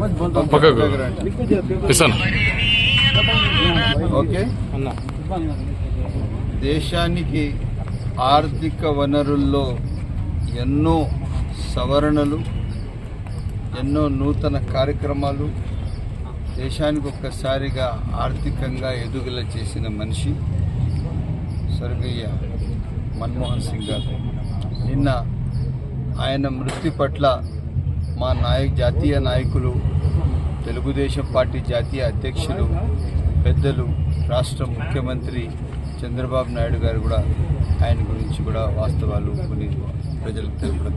పక్కకు ఇస్తాను. ఓకే. దేశానికి ఆర్థిక వనరుల్లో ఎన్నో సవరణలు ఎన్నో నూతన కార్యక్రమాలు దేశానికి ఒక్కసారిగా ఆర్థికంగా ఎదుగుల చేసిన మనిషి స్వర్గీయ మన్మోహన్ సింగ్ గారు. నిన్న ఆయన మృతి పట్ల మా నాయక జాతీయ నాయకులు తెలుగుదేశం పార్టీ జాతీయ అధ్యక్షులు పెద్దలు రాష్ట్ర ముఖ్యమంత్రి చంద్రబాబు నాయుడు గారు కూడా ఆయన గురించి కూడా వాస్తవాలు కొన్ని ప్రజలకు తెలపడం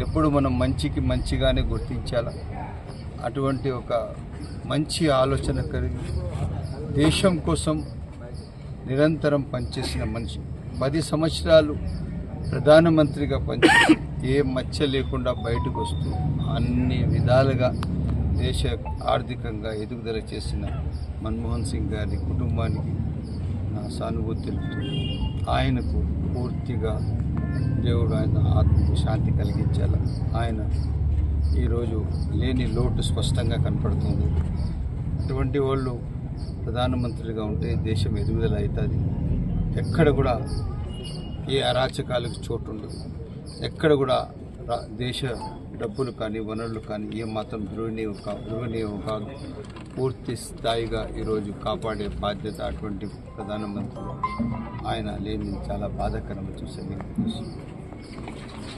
ఎప్పుడు మనం మంచికి మంచిగానే గుర్తించాలా? అటువంటి ఒక మంచి ఆలోచన కలిగి దేశం కోసం నిరంతరం పనిచేసిన మనిషి. పది సంవత్సరాలు ప్రధానమంత్రిగా పనిచేసి ఏ మచ్చ లేకుండా బయటకు వస్తూ అన్ని విధాలుగా దేశ ఆర్థికంగా ఎదుగుదల చేసిన మన్మోహన్ సింగ్ గారి కుటుంబానికి నా సానుభూతి తెలుపుతూ ఆయనకు పూర్తిగా దేవుడు ఆయన ఆత్మకు శాంతి కలిగించాల? ఆయన ఈరోజు లేని లోటు స్పష్టంగా కనపడుతుంది. అటువంటి వాళ్ళు ప్రధానమంత్రిగా ఉంటే దేశం ఎదుగుదల అవుతుంది. ఎక్కడ కూడా ఏ అరాచకాలకు చోటు ఉండదు ఎక్కడ కూడా రా- దేశ డబ్బులు కానీ వనరులు కానీ ఏ మాత్రం దుర్వినియోగం కా దుర్వినియోగం కాదు పూర్తి స్థాయిగా ఈరోజు కాపాడే బాధ్యత అటువంటి ప్రధానమంత్రి ఆయన లేని చాలా బాధాకరంగా చూసే నేను